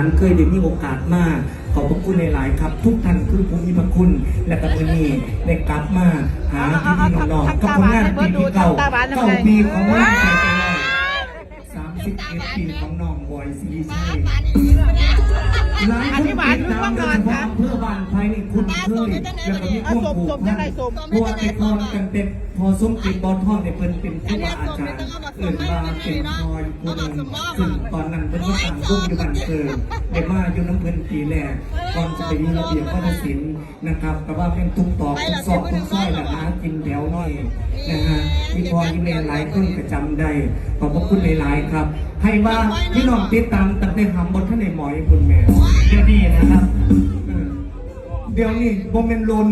านเคยได้มีโอกาสมากขอบพระคุณหลายๆครับ ทุกท่านคือผู้มีพระคุณ และกับมือนี้ได้กลับมาหาพี่พี่น้องๆกับผลงานปีที่เก่าเก้าปีของวันเลยสามสิบเอ็ดปีของน้องบอยซีรีส์ชัยหลายคนติดตามโดยเฉพาะเพื่อบ้านภายในคุณเคยแล้วก็มีควบผูกพันเพว่าแต่ก่อนกันเป็นพอสมกิจบอลทองเนี่ยเป็นเป็นผู้ว่าอาจารย์เอิ่นมาเป็นคอยผู้หนึ่งซึ่งตอนนั้น เป็นผู้ต่างวงอยู่บ้านเกิดได้มาอยู่น้ำเพลินปีแรกก่อนจะไปอยู่ระเบียบวัฒนศิลป์นะครับก็ว่าเป็นทุกตอกทุกซอกทุกซอยและหากินแถวน้อยนะฮะมีพอที่แม่หลายคนก็จำได้ขอบพระคุณหลายๆครับ ให้ว่าพี่น้องติดตามตั้งแต่หำบนท่านในหมอยคุณแม่เดี๋ยวนี้นะครับ เดี๋ยวนี้โมเมนต์ลน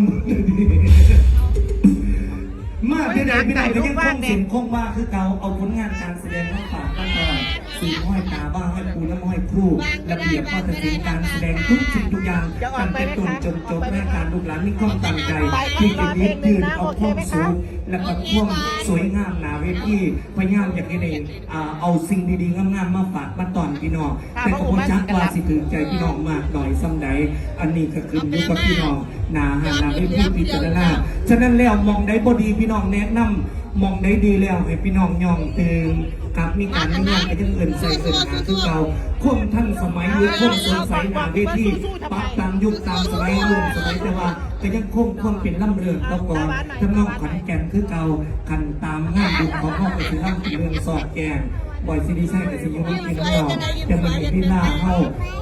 มากที่ใดพี่น้องก็ยังคงเสียงคงว่าคือเก่าเอาผลงานการแสดงมาฝากกันตลอ สีห้อยตาบ้าห้อยปูน้ำห้อยครูระเบียบก็จะเป็นการแสดงทุกสิ่งทุกอย่างตั้งแต่ต้นจนจบรายการลูกหลานมีความตั้งใจที่จะยึดยืนเอาความสูงและก็ความสวยงามหนาเวทีพยายามอยากให้ได้อ่าเอาสิ่งดีๆงามๆมาฝากมาตอนพี่น้องแต่ก็บ่จักว่าสิถึงใจพี่น้องมากหน่อยซ้ำใดอันนี้ก็คือยู่กับพี่น้องหนาหาหนาเวทีพิจารณาฉะนั้นแล้วมองได้บ่ดีพี่น้องแนะนำมองได้ดีแล้วให้พี่น้องยองตื่น กับมีการมีงานก็ยังเอินใส่เอินหาคือเกาควบท่านสมัยยุคควบสงสัยหนาเวทีปักตามยุคตามสมัยรุ่นสมัยแต่ว่าก็ยังคงความเป็นล่ำเรืองต่อก่อนทำนองขันแก่นคือเก่าขันตามงานดุของห้องก็นล่ำเรืองสอดแกง บ่อยซีดีใช่กับซียูนิคเป็นน้องแต่มันมีที่ล่าเข้า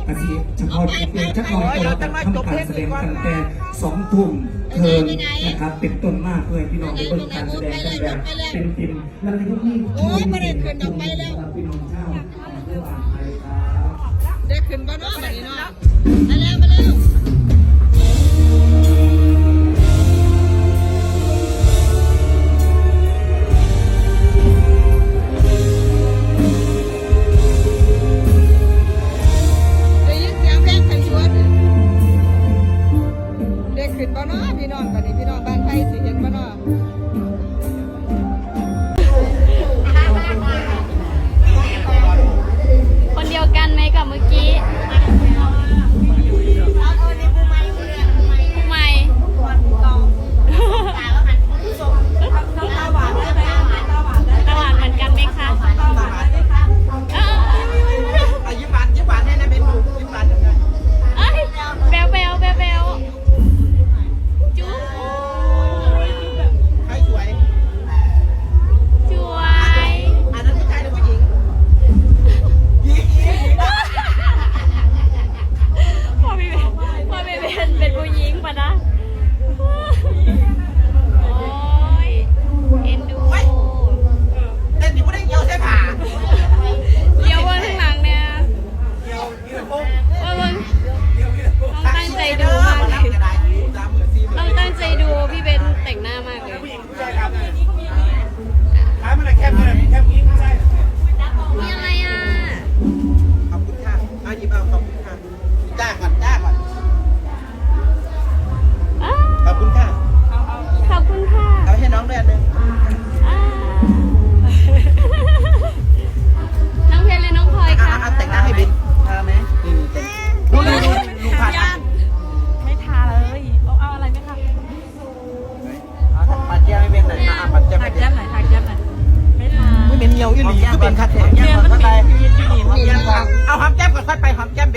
กะสิเฉพาะเพียงชักน้อยตัวแต่ทำการแสดงตั้งแต่สองทุ่มเทินนะครับเป็นต้นมากเพื่อให้พี่น้องได้เบิ่งการแสดงกันแบบเป็นปิมแล้วก็มีที่พี่น้องเจ้าเพื่ออ่านไทยครับได้ขึ้นบ้านว่าแบบนี้เนาะ ขึ้นบ้านาะพี่น้องบัดนี้พี่น้องบ้านไทยสิเห็นบ้านาะ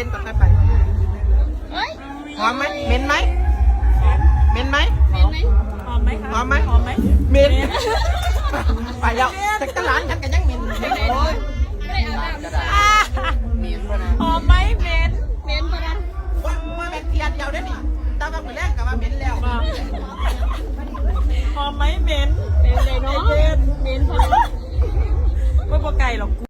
อยไปหอมแก้มเบนก่อนค่อยไปหอมไหมเหม็นไหมเหม็นไหมหอมไหมคะหอมไหมหอมไหมเหม็นไปแล้วแต่ตลาดฉันก็ยังเหม็นโอ้ยอ่าเหม็นปะนะหอมไหมเมนว่าว่าเป็นเทียนเดียวได้ดิตามมาเหมือนแรกกับว่าเหม็นแล้วหอมไหมเมนเมนเลยเนาะเมนเมนพอไม่พอไก่หรอก